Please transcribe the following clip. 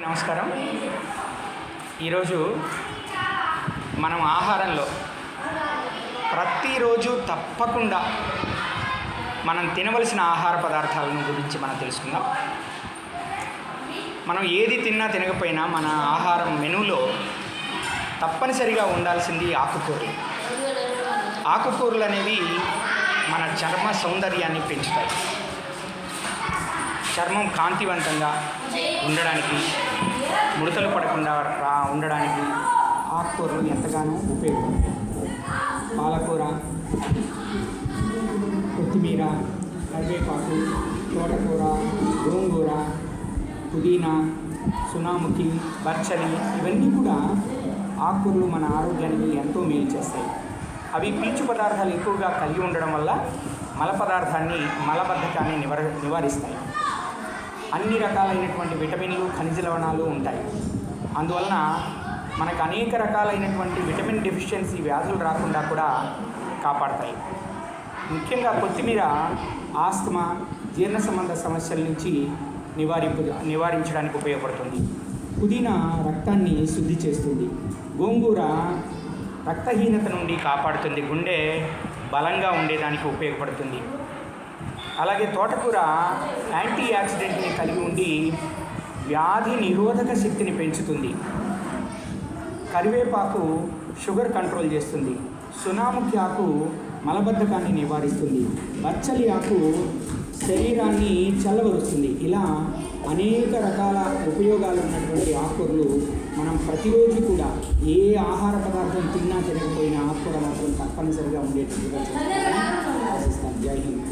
నమస్కారం. ఈరోజు మనం ఆహారంలో ప్రతిరోజు తప్పకుండా మనం తినవలసిన ఆహార పదార్థాలను గురించి మనం తెలుసుకుందాం. మనం ఏది తిన్నా తినకపోయినా మన ఆహారం మెనూలో తప్పనిసరిగా ఉండాల్సింది ఆకుకూరలు. ఆకుకూరలు అనేవి మన చర్మ సౌందర్యాన్ని పెంచుతాయి. చర్మం కాంతివంతంగా ఉండడానికి ముడతలు పడకుండా రా ఉండడానికి ఆకుకూరలు ఎంతగానో ఉపయోగం. పాలకూర కొత్తిమీర కరివేపాకు తోటకూర గోంగూర పుదీనా సునాముఖి బచ్చలి ఇవన్నీ కూడా ఆకుకూరలు మన ఆరోగ్యానికి ఎంతో మేలు చేస్తాయి. అవి పీచు పదార్థాలు ఎక్కువగా కలిగి ఉండడం వల్ల మల పదార్థాన్ని మలబద్ధకాన్ని నివార నివారిస్తాయి. అన్ని రకాలైనటువంటి విటమిన్లు ఖనిజ లవణాలు ఉంటాయి. అందువలన మనకు అనేక రకాలైనటువంటి విటమిన్ డెఫిషియన్సీ వ్యాధులు రాకుండా కూడా కాపాడతాయి. ముఖ్యంగా కొత్తిమీర ఆస్తమా జీర్ణ సంబంధ సమస్యల నుంచి నివారింపు నివారించడానికి ఉపయోగపడుతుంది. పుదీనా రక్తాన్ని శుద్ధి చేస్తుంది. గోంగూర రక్తహీనత నుండి కాపాడుతుంది. గుండె బలంగా ఉండేదానికి ఉపయోగపడుతుంది. అలాగే తోటకూర యాంటీ ఆక్సిడెంట్ని కలిగి ఉండి వ్యాధి నిరోధక శక్తిని పెంచుతుంది. కరివేపాకు షుగర్ కంట్రోల్ చేస్తుంది. సునాముఖి ఆకు మలబద్ధకాన్ని నివారిస్తుంది. బచ్చలి ఆకు శరీరాన్ని చల్లబరుస్తుంది. ఇలా అనేక రకాల ఉపయోగాలు ఉన్నటువంటి ఆకుకూరలు మనం ప్రతిరోజు కూడా ఏ ఆహార పదార్థం తిన్నా తినకపోయినా ఆకుకూర మాత్రం తప్పనిసరిగా ఉండేటట్టుగా చూసుకోవాలని ఆశిస్తాను జై హింద్.